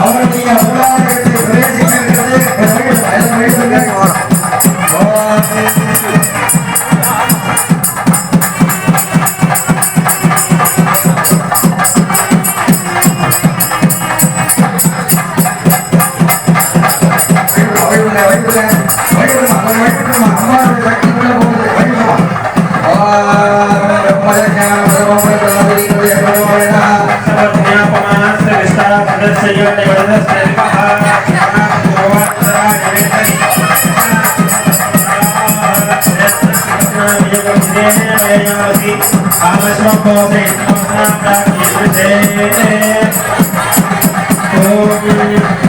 அவருடைய உலகத்தில் பிரவேசிக்கிறது வழிவிட வழிவிட Oh,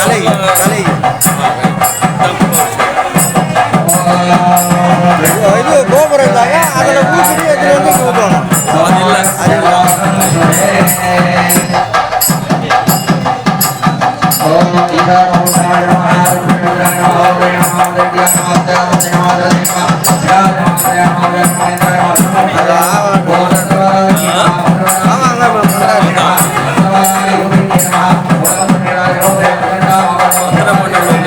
கலை கலை. Nos vemos,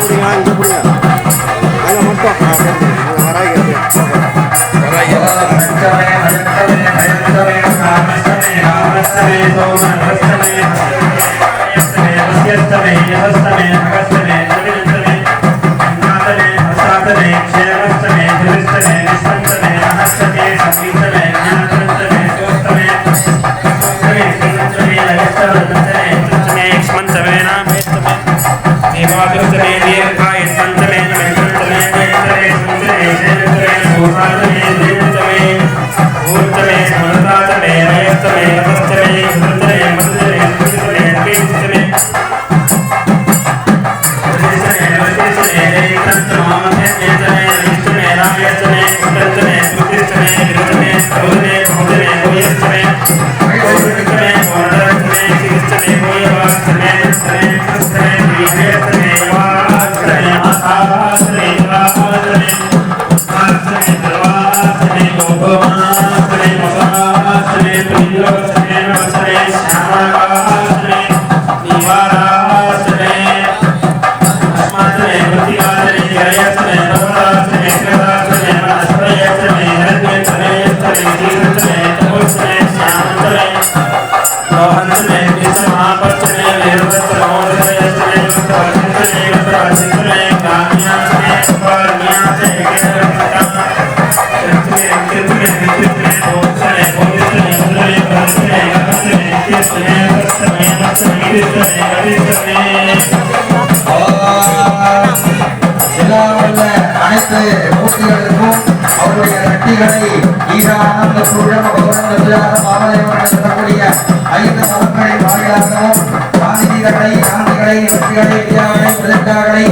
பிடிங்க இங்கே பிடிங்க அங்கே மட்டும். ஆ, அப்படியே. पंचमे पंचमे पंचमे पंचमे पंचमे पंचमे அனைத்து மூர்த்திகளுக்கும் அவருடைய சக்திகளை ஈரானந்த சூழம் கௌரந்த சொல்லக்கூடிய ஐந்து மதங்களின் வாயிலாகவும் ஆசிரியர்களை ஆண்டுகளை வெற்றிகளை விதியானை பிரதட்டார்களை